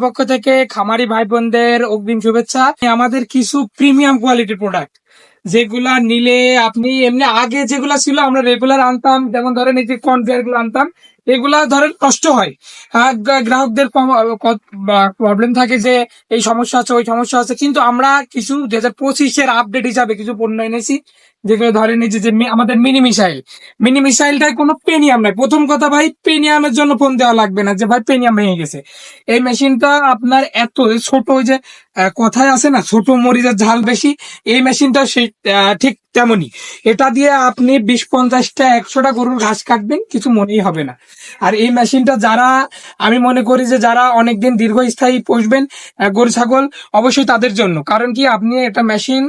পক্ষ থেকে খামারি ভাই বোনদের অগ্রিম শুভেচ্ছা। আমাদের কিছু প্রিমিয়াম কোয়ালিটির প্রোডাক্ট যেগুলা নিলে আপনি এমনি আগে যেগুলা ছিল আমরা রেগুলার আনতাম, যেমন ধরেন এই যে কনভেয়ারগুলো আনতাম, এগুলা ধরেন কষ্ট হয়। গ্রাহকদের প্রবলেম থাকে যে এই সমস্যা আছে, ওই সমস্যা আছে। কিন্তু আমরা কিছু দু হাজার পঁচিশের আপডেট হিসাবে কিছু পণ্য এনেছি, যেগুলো ধরেন এই যে আমাদের মিনি মিসাইল মিনি মিসাইলটায় কোনো পেনিয়াম নাই। প্রথম কথা ভাই পেনিয়ামের জন্য ফোন দেওয়া লাগবে না যে ভাই পেনিয়াম ভেঙে গেছে। এই মেশিনটা আপনার এত ছোট যে কথায় আছে না ছোট মরিচের ঝাল বেশি এই মেশিনটা ঠিক তেমনই। এটা দিয়ে আপনি বিশ পঞ্চাশটা, একশোটা গরুর ঘাস কাটবেন, কিছু মনেই হবে না। আর এই মেশিনটা যারা, আমি মনে করি যে যারা অনেকদিন দীর্ঘস্থায়ী পুষবেন গরু, ছাগল, অবশ্যই তাদের জন্য। কারণ কি, আপনি এটা মেশিন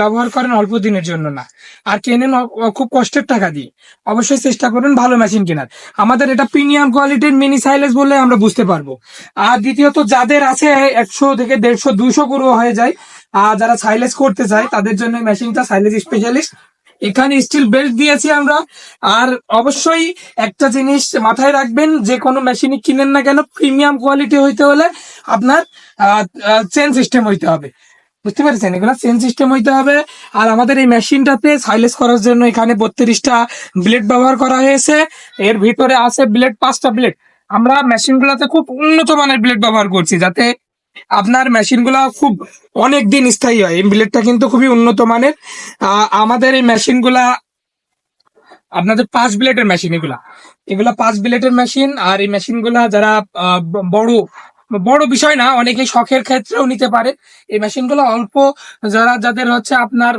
ব্যবহার করেন অল্প দিনের জন্য না। আর কেনেন খুব কষ্টের টাকা দিয়ে। অবশ্যই চেষ্টা করবেন ভালো মেশিন কেনার। আমাদের এটা প্রিমিয়াম কোয়ালিটির মিনি সাইলেজ বলে আমরা বুঝতে পারব। আর দ্বিতীয়ত, যাদের আছে একশো থেকে দেড়শো, দুশো গরু হয়ে যায় আর যারা সাইলেজ করতে চায়, তাদের জন্য মেশিনটা সাইলেজ স্পেশালিস্ট এখানে স্টিল বেল্ট দিয়েছি আমরা। আর অবশ্যই একটা জিনিস মাথায় রাখবেন, যে কোনো মেশিনই কিনেন না কেন প্রিমিয়াম কোয়ালিটি হইতে হলে আপনার চেন সিস্টেম হইতে হবে। বুঝতে পেরেছেন? এগুলো চেন সিস্টেম হইতে হবে। আর আমাদের এই মেশিনটাতে সাইলেজ করার জন্য এখানে বত্রিশটা ব্লেড ব্যবহার করা হয়েছে। এর ভিতরে আছে ব্লেড পাঁচটা ব্লেড আমরা মেশিনগুলোতে খুব উন্নত মানের ব্লেড ব্যবহার করছি, যাতে আপনার মেশিনগুলো খুব অনেক দিন স্থায়ী হয়। এই ব্লেডটা কিন্তু খুবই উন্নত মানের। আমাদের এই মেশিনগুলা আপনাদের পাঁচ ব্লেডের মেশিন এগুলা। এগুলা পাঁচ ব্লেডের মেশিন আর এই মেশিনগুলা যারা বড় বড় বিষয় না, অনেকে শখের ক্ষেত্রেও নিতে পারে। এই মেশিনগুলো অল্প যারা, যাদের হচ্ছে আপনার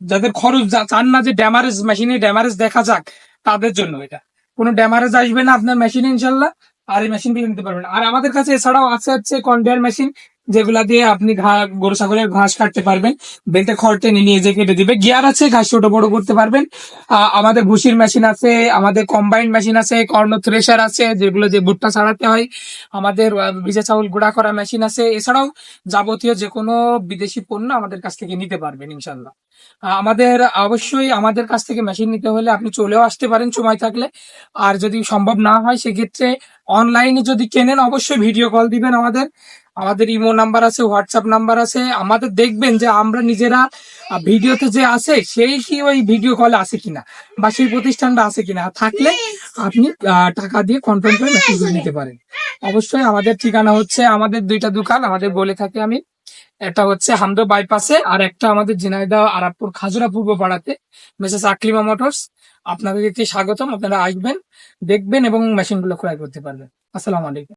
যাদের খরচ চান না যে ড্যামারেজ মেশিনে ড্যামারেজ দেখা যাক, তাদের জন্য এটা। কোনো ড্যামারেজ আসবে না আপনার মেশিনে ইনশাল্লাহ। আর এই মেশিন দিয়ে নিতে পারবেন। আর আমাদের কাছে এছাড়াও আছে হচ্ছে কনভেয়ার মেশিন যেগুলা দিয়ে আপনি গরু, ছাগলের ঘাস কাটতে পারবেন। বেল্টে খড় টেনে নিয়ে যে কেটে দিবে। গিয়ার আছে ঘাস ছোট বড় করতে পারবেন। আমাদের ভুসির মেশিন আছে, আমাদের কম্বাইন্ড মেশিন আছে, কর্ণ থ্রেশার আছে, যেগুলো দিয়ে ভুট্টা ছাড়াতে হয়। আমাদের ভিজা চাউল গুঁড়া করা মেশিন আছে। এছাড়াও যাবতীয় যে কোনো বিদেশি পণ্য আমাদের কাছ থেকে নিতে পারবেন, ইনশাল্লাহ। আমাদের অবশ্যই আমাদের কাছ থেকে মেশিন নিতে হলে আপনি চলেও আসতে পারেন সময় থাকলে। আর যদি সম্ভব না হয়, সেক্ষেত্রে অনলাইনে যদি কেনেন, অবশ্যই ভিডিও কল দিবেন আমাদের। আমাদের ইমো নাম্বার আছে হোয়াটসঅ্যাপ নাম্বার আছে। আমাদের দেখবেন যে আমরা নিজেরা ভিডিওতে যে আছে, সেই কি ওই ভিডিও কলে আছে কিনা? বা সেই প্রতিষ্ঠানটা আছে কিনা? থাকলে আপনি টাকা দিয়ে কনফার্ম করে মেসেজ নিতে পারেন। অবশ্যই আমাদের ঠিকানা হচ্ছে আমাদের দুইটা দোকান, আমাদের বলে থাকি আমি। একটা হচ্ছে হামদো বাইপাসে, আর একটা আমাদের জিনাইদা আরাপুর খাজুরা পূর্ব পাড়াতে। মিসেস আকলিমা মোটরস, আপনাদেরকে স্বাগতম, আপনারা আসবেন, দেখবেন এবং মেশিনগুলো ক্রয় করতে পারবেন। আসসালামু আলাইকুম।